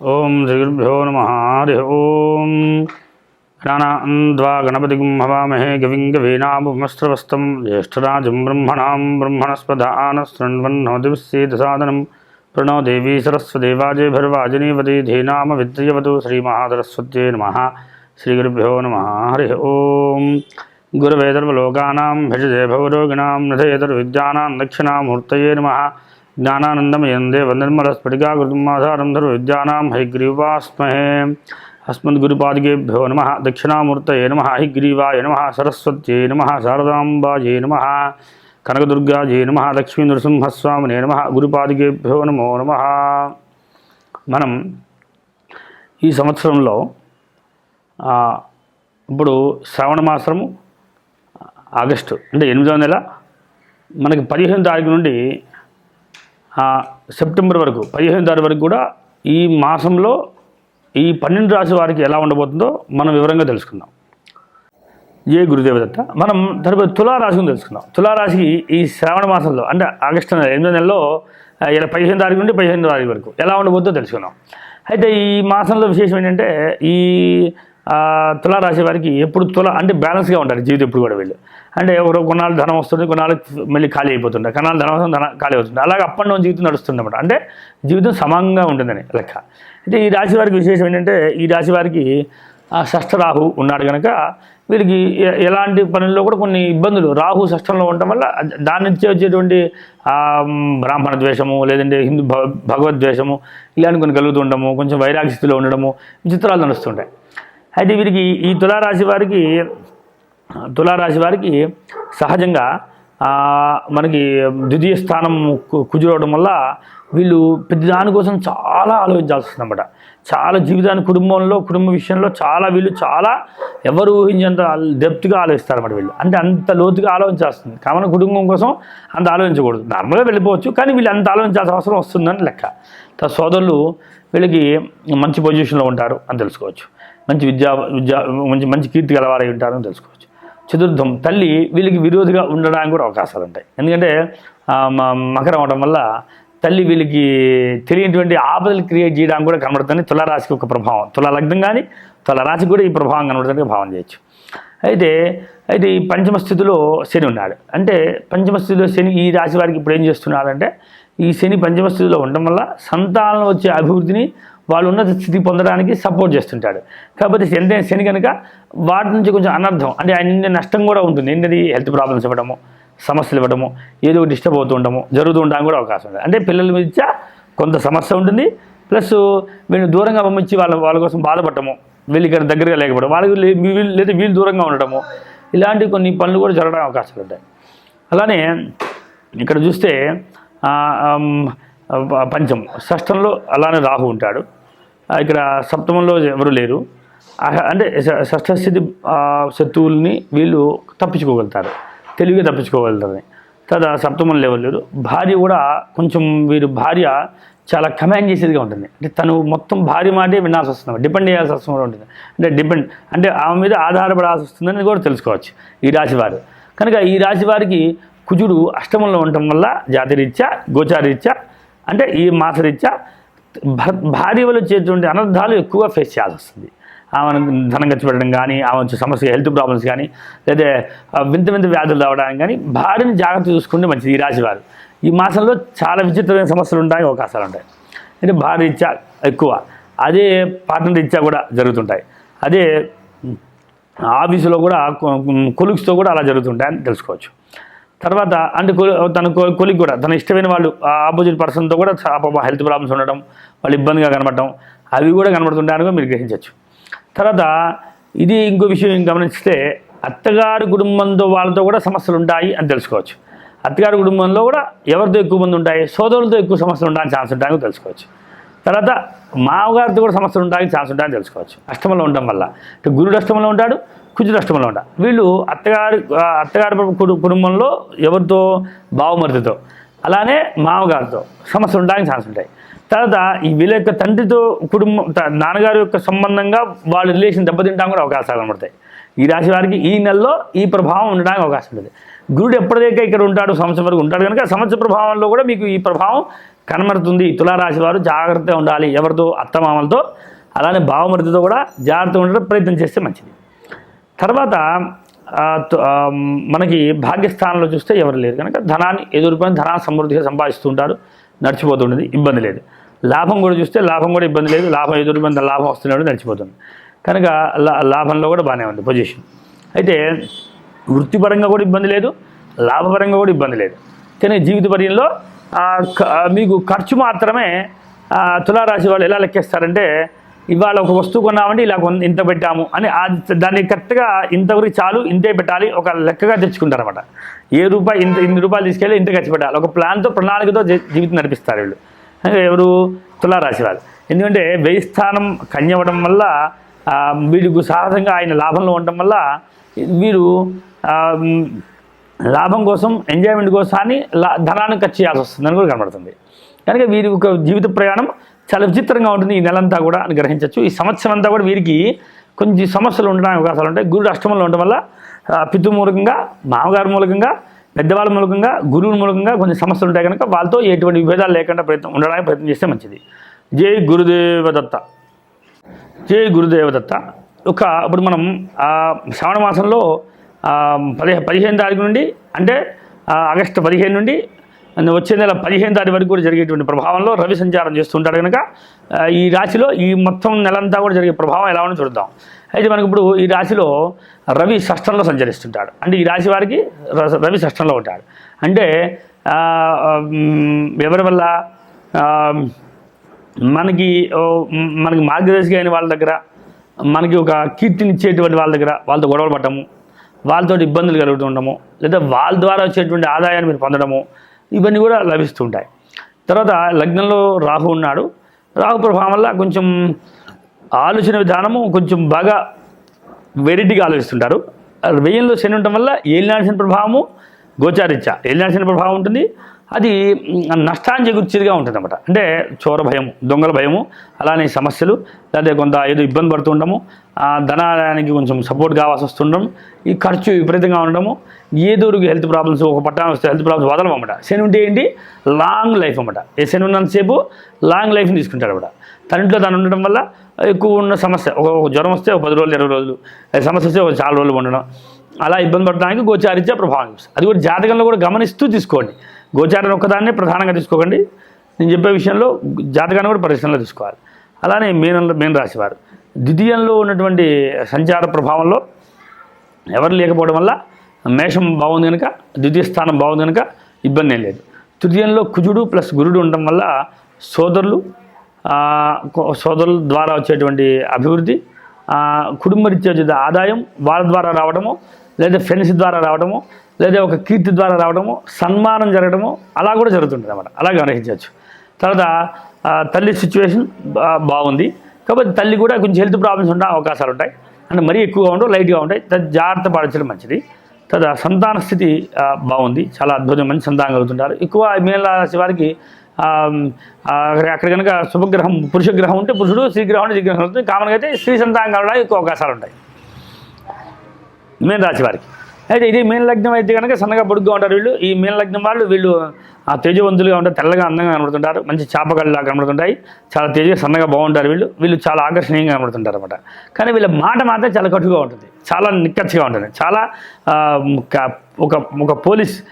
ఓం శ్రీగురుభ్యో నమ హరి ఓం. గణానాద్వా గణపతిగుం హవామహే గవిం గవీనామస్త్రవస్తం జ్యేష్ఠరాజం బ్రహ్మణాం బ్రహ్మణస్పదాన శృణ్వన్నోదిశీదసాదనం ప్రణో దేవీ సరస్వదేవాజే భర్వాజినీవతి ధీనామ విద్యవతు శ్రీమహాసరస్వత్యే నమ శ్రీగురుభ్యో నమ హరి ఓం. గురువేదర్వలోకానాం భిషజే భవరోగిణాం నృథయేతర్విద్యానాం దక్షిణామూర్తయే నమ జ్ఞానానందం ఎందే నిర్మల స్ఫటిక గురుమాధారంధరు విద్యానాం హైగ్రీవాస్మహే అస్మద్గురుపాదికేభ్యో నమ దక్షిణామూర్తయే నమ హైగ్రీవాయ నమ సరస్వత్యే నమ శారదాంబాయే నమ కనకదుర్గాజే నమ లక్ష్మీ నృసింహస్వామినే నమ గురుపాదికేభ్యో నమో నమ మనం ఈ సంవత్సరంలో ఇప్పుడు శ్రావణ మాసము ఆగస్టు అంటే ఎనిమిదో నెల మనకి పదిహేను తారీఖు నుండి సెప్టెంబర్ వరకు పదిహేను తారీఖు వరకు కూడా ఈ మాసంలో ఈ పన్నెండు రాశి వారికి ఎలా ఉండబోతుందో మనం వివరంగా తెలుసుకుందాం. ఏ గురుదేవదత్త? మనం తర్వాత తులారాశిని తెలుసుకుందాం. తులారాశికి ఈ శ్రావణ మాసంలో అంటే ఆగస్టు నెల ఎనిమిదో నెలలో ఇలా పదిహేను తారీఖు నుండి పదిహేను తారీఖు వరకు ఎలా ఉండబోతుందో తెలుసుకుందాం. అయితే ఈ మాసంలో విశేషం ఏంటంటే ఈ తుల తులారాశి వారికి ఎప్పుడు తుల అంటే బ్యాలెన్స్గా ఉంటారు జీవితం ఎప్పుడు కూడా వీళ్ళు. అంటే ఒక కొన్నాళ్ళు ధనం వస్తుంది కొన్నాళ్ళు మళ్ళీ ఖాళీ అయిపోతుంటారు కొన్నాళ్ళు ధనం వస్తుంది ధన ఖాళీ అవుతుంది అలాగే అప్ అండ్ డౌన్ జీవితం నడుస్తుంది అనమాట అంటే జీవితం సమంగా ఉంటుందని లెక్క. అయితే ఈ రాశి వారికి విశేషం ఏంటంటే ఈ రాశి వారికి షష్ఠ రాహు ఉన్నాడు కనుక వీరికి ఎలాంటి పనుల్లో కూడా కొన్ని ఇబ్బందులు. రాహు షష్టంలో ఉండటం వల్ల దాని నుంచి వచ్చేటువంటి బ్రాహ్మణ ద్వేషము లేదంటే హిందూ భ భగవద్వేషము ఇలాంటి కొన్ని కలుగుతూ ఉండడము కొంచెం వైరాగ్య స్థితిలో ఉండడము చిత్రాలు నడుస్తుంటాయి. అయితే వీరికి ఈ తులారాశి వారికి తులారాశి వారికి సహజంగా మనకి ద్వితీయ స్థానం కుజురవడం వల్ల వీళ్ళు పెద్ద దానికోసం చాలా ఆలోచించాల్సి వస్తుందన్నమాట చాలా జీవితాన్ని కుటుంబంలో కుటుంబ విషయంలో చాలా వీళ్ళు చాలా ఎవరు ఊహించేంత డెప్త్గా ఆలోచిస్తారన్నమాట వీళ్ళు. అంటే అంత లోతుగా ఆలోచించాల్సింది. కామన్ కుటుంబం కోసం అంత ఆలోచించకూడదు. నార్మల్గా వెళ్ళిపోవచ్చు కానీ వీళ్ళు అంత ఆలోచించాల్సిన అవసరం వస్తుందని లెక్క. త సోదరులు వీళ్ళకి మంచి పొజిషన్లో ఉంటారు అని తెలుసుకోవచ్చు. మంచి విద్యా విద్యా మంచి మంచి కీర్తి గలవారై ఉంటారని తెలుసుకోవచ్చు. చతుర్థం తల్లి వీళ్ళకి విరోధిగా ఉండడానికి కూడా అవకాశాలు ఉంటాయి. ఎందుకంటే మ- మకరం అవడం వల్ల తల్లి వీళ్ళకి తెలియనటువంటి ఆపదలు క్రియేట్ చేయడానికి కూడా కనబడుతుంది. తులారాశికి ఒక ప్రభావం. తులాలగ్నం కానీ తులారాశికి కూడా ఈ ప్రభావం కనబడుతుంది భావం చేయొచ్చు. అయితే అయితే ఈ పంచమ స్థితిలో శని ఉన్నాడు. అంటే పంచమ స్థితిలో శని ఈ రాశి వారికి ఇప్పుడు ఏం చేస్తున్నాడంటే ఈ శని పంచమ స్థితిలో ఉండడం వల్ల సంతానం వచ్చే అభివృద్ధిని వాళ్ళు ఉన్నత స్థితి పొందడానికి సపోర్ట్ చేస్తుంటాడు. కాకపోతే ఎంత శని కనుక వాటి నుంచి కొంచెం అనర్థం అంటే ఆయన నష్టం కూడా ఉంటుంది. ఏంటది హెల్త్ ప్రాబ్లమ్స్ ఇవ్వడము సమస్యలు ఇవ్వడము ఏదో డిస్టర్బ్ అవుతూ ఉండము జరుగుతూ ఉండడానికి కూడా అవకాశం ఉంది. అంటే పిల్లల మీద కొంత సమస్య ఉంటుంది. ప్లస్ వీళ్ళు దూరంగా పంపించి వాళ్ళ వాళ్ళ కోసం బాధపడటము వీళ్ళు ఇక్కడ దగ్గరగా లేకపోవడం వాళ్ళకి లే- వీళ్ళు లేదా వీళ్ళు దూరంగా ఉండటము ఇలాంటి కొన్ని పనులు కూడా జరగడానికి అవకాశాలు ఉంటాయి. అలానే ఇక్కడ చూస్తే పంచం షష్టంలో అలానే రాహు ఉంటాడు. ఇక్కడ సప్తమంలో ఎవరు లేరు. అంటే ష- షష్ఠస్థితి శత్రువుల్ని వీళ్ళు తప్పించుకోగలుగుతారు. తెలివిగా తప్పించుకోగలుగుతారని. తర్వాత సప్తమంలో ఎవరు లేరు. భార్య కూడా కొంచెం వీరు భార్య చాలా కమాండ్ చేసేదిగా ఉంటుంది. అంటే తను మొత్తం భార్య మాటే వినాల్సి వస్తుంది. డిపెండ్ చేయాల్సి వస్తుంది ఉంటుంది. అంటే డిపెండ్ అంటే ఆమె మీద ఆధారపడాల్సి వస్తుందని కూడా తెలుసుకోవచ్చు ఈ రాశి వారు. కనుక ఈ రాశి వారికి కుజుడు అష్టమంలో ఉండటం వల్ల జాతిరీత్యా గోచారీత్యా అంటే ఈ మాసరీత్యా భార్య వల్ల వచ్చేటువంటి అనర్థాలు ఎక్కువ ఫేస్ చేయాల్సి వస్తుంది. ఆమె ధనం ఖర్చు పెట్టడం కానీ ఆమె సమస్య హెల్త్ ప్రాబ్లమ్స్ కానీ లేదా వింత వింత వ్యాధులు రావడానికి కానీ భార్యని జాగ్రత్త చూసుకుంటే మంచిది ఈ రాశి వారు ఈ మాసంలో చాలా విచిత్రమైన సమస్యలు ఉంటాయి అవకాశాలు ఉంటాయి. అంటే భార్య ఇచ్చా ఎక్కువ అదే పార్ట్నర్ రీత్యా కూడా జరుగుతుంటాయి. అదే ఆఫీసులో కూడా కొలుక్స్తో కూడా అలా జరుగుతుంటాయని తెలుసుకోవచ్చు. తర్వాత అండ్ కొలి- తన కొలిగ్ కూడా తన ఇష్టమైన వాళ్ళు ఆపోజిట్ పర్సన్తో కూడా పాప హెల్త్ ప్రాబ్లమ్స్ ఉండడం వాళ్ళు ఇబ్బందిగా కనబడటం అవి కూడా కనబడుతుంటాయని కూడా మీరు గ్రహించవచ్చు. తర్వాత ఇది ఇంకో విషయం గమనిస్తే అత్తగారి కుటుంబంతో వాళ్ళతో కూడా సమస్యలు ఉంటాయి అని తెలుసుకోవచ్చు. అత్తగారి కుటుంబంలో కూడా ఎవరితో ఎక్కువ మంది ఉంటాయి సోదరులతో ఎక్కువ సమస్యలు ఉండడానికి ఛాన్స్ ఉంటాయని తెలుసుకోవచ్చు. తర్వాత మామగారితో కూడా సమస్యలు ఉండడానికి ఛాన్స్ ఉంటాయని తెలుసుకోవచ్చు. అష్టమంలో ఉండడం వల్ల. గురుడు అష్టమంలో ఉంటాడు కుజరాష్ట్రంలో అష్టమంలో వీళ్ళు అత్తగారి అత్తగారి కుటుంబంలో ఎవరితో? బావమరిదితో. అలానే మామగారితో. సమస్యలు ఉండడానికి ఛాన్స్ ఉంటాయి. తర్వాత ఈ వీళ్ళ యొక్క తండ్రితో కుటుంబం నాన్నగారి యొక్క సంబంధంగా వాళ్ళ రిలేషన్ దెబ్బతింటాం కూడా అవకాశాలు కనబడతాయి. ఈ రాశి వారికి ఈ నెలలో ఈ ప్రభావం ఉండడానికి అవకాశం ఉంటుంది. గురుడు ఎప్పటిదాకా ఇక్కడ ఉంటాడు సంవత్సరం వరకు ఉంటాడు కనుక సంవత్సర ప్రభావంలో కూడా మీకు ఈ ప్రభావం కనబడుతుంది. తులారాశి వారు జాగ్రత్తగా ఉండాలి. ఎవరితో? అత్తమామలతో. అలానే భావమృతితో కూడా జాగ్రత్తగా ఉండడం ప్రయత్నం చేస్తే మంచిది. తర్వాత మనకి భాగ్యస్థానంలో చూస్తే ఎవరు లేరు. కనుక ధనాన్ని ఎదుర్కొని ధనాన్ని సమృద్ధిగా సంపాదిస్తుంటారు. నడిచిపోతుండేది. ఇబ్బంది లేదు. లాభం కూడా చూస్తే లాభం కూడా ఇబ్బంది లేదు. లాభం ఎదురుపైన లాభం వస్తున్నాడు నడిచిపోతుంది. కనుక లా లాభంలో కూడా బాగానే ఉంది పొజిషన్. అయితే వృత్తిపరంగా కూడా ఇబ్బంది లేదు. లాభపరంగా కూడా ఇబ్బంది లేదు. కానీ జీవిత పర్యంలో క- మీకు ఖర్చు మాత్రమే తులారాశి వాళ్ళు ఎలా లెక్కేస్తారంటే ఇవాళ ఒక వస్తువు కొన్నామంటే ఇలా కొన్ ఇంత పెట్టాము అని దాన్ని కరెక్ట్గా ఇంత గురించి చాలు ఇంతే పెట్టాలి ఒక లెక్కగా తెచ్చుకుంటారన్నమాట. ఏ రూపాయి ఇంత ఇన్ని రూపాయలు తీసుకెళ్ళి ఇంత ఖర్చు పెట్టాలి. ఒక ప్లాన్తో ప్రణాళికతో జీవితం నడిపిస్తారు వీళ్ళు. ఎవరు? తులారాశి వాళ్ళు. ఎందుకంటే వెయ్యి స్థానం కన్యవడం వల్ల వీడికి సాహసంగా ఆయన లాభంలో ఉండటం వల్ల వీరు లాభం కోసం ఎంజాయ్మెంట్ కోసం అని లా ధనాన్ని ఖర్చు చేయాల్సి వస్తుందని కూడా కనబడుతుంది. కనుక వీరి ఒక జీవిత ప్రయాణం చాలా విచిత్రంగా ఉంటుంది ఈ నెలంతా కూడా అని గ్రహించవచ్చు. ఈ సంవత్సరం అంతా కూడా వీరికి కొంచెం సమస్యలు ఉండడానికి అవకాశాలు ఉంటాయి. గురుడు అష్టమంలో ఉండడం వల్ల పితృ మూలకంగా మామగారి మూలకంగా పెద్దవాళ్ళ మూలకంగా గురువు మూలకంగా కొన్ని సమస్యలు ఉంటాయి కనుక వాళ్ళతో ఎటువంటి విభేదాలు లేకుండా ప్రయత్నం ఉండడానికి ప్రయత్నం చేస్తే మంచిది. జై గురుదేవదత్త. జై గురుదేవదత్త. ఒక ఇప్పుడు మనం శ్రావణ మాసంలో పదిహే పదిహేను తారీఖు నుండి అంటే ఆగస్టు పదిహేను నుండి వచ్చే నెల పదిహేను తారీఖు వరకు కూడా జరిగేటువంటి ప్రభావంలో రవి సంచారం చేస్తుంటాడు కనుక ఈ రాశిలో ఈ మొత్తం నెలంతా కూడా జరిగే ప్రభావం ఎలా ఉందో చూద్దాం. అయితే మనకి ఇప్పుడు ఈ రాశిలో రవి షష్టంలో సంచరిస్తుంటాడు. అంటే ఈ రాశి వారికి ర- రవి షష్టంలో ఉంటాడు. అంటే ఎవరి వల్ల? మనకి మనకి మార్గదర్శి అయిన వాళ్ళ దగ్గర మనకి ఒక కీర్తినిచ్చేటువంటి వాళ్ళ దగ్గర వాళ్ళతో గొడవలు పడటము వాళ్ళతో ఇబ్బందులు కలుగుతుండము లేదా వాళ్ళ ద్వారా వచ్చేటువంటి ఆదాయాన్ని మీరు పొందడము ఇవన్నీ కూడా లభిస్తుంటాయి. తర్వాత లగ్నంలో రాహు ఉన్నాడు. రాహు ప్రభావం వల్ల కొంచెం ఆలోచన విధానము కొంచెం బాగా వెరైటీగా ఆలోచిస్తుంటారు. వెయ్యిలో శని ఉండటం వల్ల ఏలినాడిసిన ప్రభావము గోచారిత్య శని ప్రభావం ఉంటుంది. అది నష్టాన్ని చేకూర్చేదిగా ఉంటుంది అనమాట అంటే చోర భయము దొంగల భయము అలానే సమస్యలు లేదా కొంత ఏదో ఇబ్బంది పడుతుండము ఆ ధనానికి కొంచెం సపోర్ట్ కావాల్సి వస్తుండడం ఈ ఖర్చు విపరీతంగా ఉండడము ఏదో హెల్త్ ప్రాబ్లమ్స్ ఒక పట్టాన్ని వస్తే హెల్త్ ప్రాబ్లమ్స్ వదలం అన్నమాట. శని ఉంటే ఏంటి? లాంగ్ లైఫ్ అన్నమాట. ఏ శని ఉన్నంతసేపు లాంగ్ లైఫ్ని తీసుకుంటాడు అన్నమాట. తన ఇంట్లో తను ఉండడం వల్ల ఎక్కువ ఉన్న సమస్య ఒక జ్వరం వస్తే ఒక పది రోజులు ఇరవై రోజులు సమస్య వస్తే ఒక చాలా రోజులు ఉండడం. అలా ఇబ్బంది పడడానికి గోచారిత్య ప్రభావం అది కూడా జాతకంలో కూడా గమనిస్తూ తీసుకోండి. గోచారం ఒక్కదాన్నే ప్రధానంగా తీసుకోకండి. నేను చెప్పే విషయంలో జాతకాన్ని కూడా పరిశ్రమలో తీసుకోవాలి. అలానే మీనంలో మీన రాశివారు. ద్వితీయంలో ఉన్నటువంటి సంచార ప్రభావంలో ఎవరు లేకపోవడం వల్ల మేషం బాగుంది కనుక ద్వితీయ స్థానం బాగుంది కనుక ఇబ్బంది ఏం లేదు. తృతీయంలో కుజుడు ప్లస్ గురుడు ఉండటం వల్ల సోదరులు సోదరుల ద్వారా వచ్చేటువంటి అభివృద్ధి కుటుంబ రీత్యా వచ్చే ఆదాయం వాళ్ళ ద్వారా రావడము లేదా ఫ్రెండ్స్ ద్వారా రావడము లేదా ఒక కీర్తి ద్వారా రావడము సన్మానం జరగడము అలా కూడా జరుగుతుంటుంది అనమాట అలా గ్రహించవచ్చు తర్వాత తల్లి సిచ్యువేషన్ బాగుంది. కాబట్టి తల్లి కూడా కొంచెం హెల్త్ ప్రాబ్లమ్స్ ఉండే అవకాశాలు ఉంటాయి. అంటే మరీ ఎక్కువగా ఉండవు లైట్గా ఉంటాయి. దా- జాగ్రత్త పాటించడం మంచిది. తర్వాత సంతాన స్థితి బాగుంది. చాలా అద్భుతం మంచి సంతానం కలుగుతుంటారు. ఎక్కువ మీన రాశి వారికి అక్కడ కనుక శుభగ్రహం పురుష గ్రహం ఉంటే పురుషుడు స్త్రీ గ్రహం ఉంటే స్త్రీ కలుగుతుంది. కామన్గా అయితే స్త్రీ సంతానం కలగడానికి ఎక్కువ అవకాశాలు ఉంటాయి. మీన రాశి వారికి. అయితే ఇది మీన లగ్నం అయితే కనుక సన్నగా పొడుగ్గా ఉంటారు వీళ్ళు. ఈ మీన లగ్నం వాళ్ళు వీళ్ళు ఆ తేజవంతులుగా ఉంటారు తెల్లగా అందంగా కనబడుతుంటారు. మంచి చేపకళ్ళలా కనబడుతుంటాయి. చాలా తేజగా సన్నగా బాగుంటారు వీళ్ళు. వీళ్ళు చాలా ఆకర్షణీయంగా కనబడుతుంటారు అనమాట కానీ వీళ్ళ మాట మాత్రం చాలా కటుగా ఉంటుంది. చాలా నిక్కచ్చిగా ఉంటుంది. చాలా ఒక- ఒక పోలీస్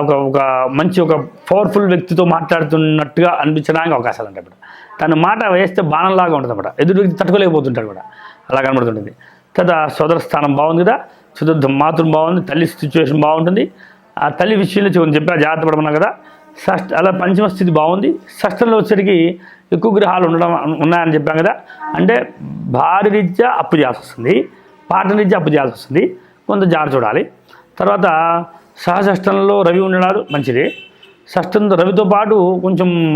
ఒక ఒక మంచి ఒక పవర్ఫుల్ వ్యక్తితో మాట్లాడుతున్నట్టుగా అనిపించడానికి అవకాశాలు ఉంటాయి అన్నమాట. తన మాట వేస్తే బాణంలాగా ఉంటుంది అన్నమాట. ఎదురు వ్యక్తి తట్టుకోలేకపోతుంటాడు కూడా. అలా కనబడుతుంటుంది. తర్వాత సోదర స్థానం బాగుంది కదా. చతుర్థం మాతృం బాగుంది తల్లి సిచ్యువేషన్ బాగుంటుంది. ఆ తల్లి విషయంలో కొంచెం చెప్పా జాగ్రత్త పడమన్నా కదా. షష్ట అలా పంచమ స్థితి బాగుంది. షష్ఠంలో వచ్చేసరికి ఎక్కువ గ్రహాలు ఉండడం ఉన్నాయని చెప్పాం కదా. అంటే భారీ రీత్యా అప్పు చేయాల్సి వస్తుంది. పాట రీత్యా అప్పు చేయాల్సి వస్తుంది. కొంత జాగ్రత్త చూడాలి. తర్వాత సహషష్టంలో రవి ఉండడాలు మంచిది. షష్టంతో రవితో పాటు కొంచెం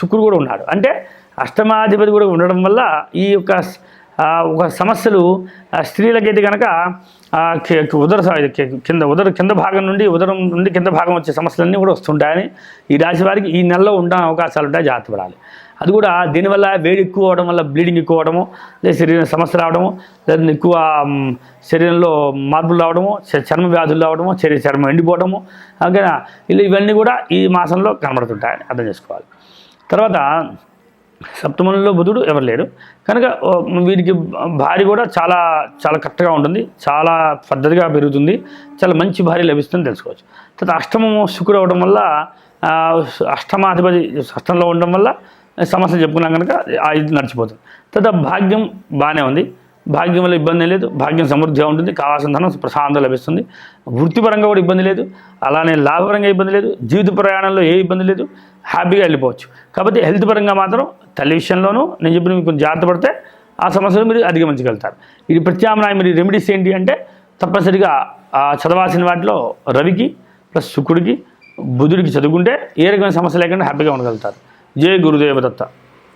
శుక్రుడు కూడా ఉన్నాడు. అంటే అష్టమాధిపతి కూడా ఉండడం వల్ల ఈ యొక్క ఒక సమస్యలు స్త్రీలకైతే కనుక ఉదర కింద ఉదర కింద భాగం నుండి ఉదరం నుండి కింద భాగం వచ్చే సమస్యలన్నీ కూడా వస్తుంటాయని ఈ రాశి వారికి ఈ నెలలో ఉండే అవకాశాలు ఉంటాయి జాగ్రత్త పడాలి. అది కూడా దీనివల్ల వేడి ఎక్కువ అవడం వల్ల బ్లీడింగ్ ఎక్కువ అవడము లేదా శరీరం సమస్య రావడము లేదా ఎక్కువ శరీరంలో మార్పులు రావడము చ- చర్మ వ్యాధులు రావడము శరీర చర్మం ఎండిపోవడము ఓకేనా? ఇవన్నీ కూడా ఈ మాసంలో కనబడుతుంటాయని అర్థం చేసుకోవాలి. తర్వాత సప్తమంలో బుధుడు ఎవరు లేరు కనుక వీరికి భార్య కూడా చాలా చాలా కరెక్ట్గా ఉంటుంది. చాలా పద్ధతిగా పెరుగుతుంది. చాలా మంచి భార్య లభిస్తుందని తెలుసుకోవచ్చు. తర్వాత అష్టమము శుక్రుడు అవడం వల్ల అష్టమాధిపతి అష్టంలో ఉండడం వల్ల సమస్యలు చెప్పుకున్నాం కనుక ఆ ఇది నడిచిపోతుంది. తర్వాత భాగ్యం బాగానే ఉంది. భాగ్యం వల్ల ఇబ్బంది లేదు. భాగ్యం సమృద్ధిగా ఉంటుంది. కావాల్సిన ధనం ప్రశాంతం లభిస్తుంది. వృత్తిపరంగా కూడా ఇబ్బంది లేదు. అలానే లాభపరంగా ఇబ్బంది లేదు. జీవిత ప్రయాణంలో ఏ ఇబ్బంది లేదు. హ్యాపీగా వెళ్ళిపోవచ్చు. కాకపోతే హెల్త్ పరంగా మాత్రం తల్లి విషయంలోనూ నేను చెప్పిన మీకు కొంచెం జాగ్రత్త పడితే ఆ సమస్యలు మీరు అధిగమించగలుగుతారు. ఇది ప్రత్యామ్నాయం మీరు రెమెడీస్ ఏంటి అంటే తప్పనిసరిగా చదవాల్సిన వాటిలో రవికి ప్లస్ శుక్రుడికి బుధుడికి చదువుకుంటే ఏ రకమైన సమస్య లేకుండా హ్యాపీగా ఉండగలుగుతారు. జై గురుదేవ దత్త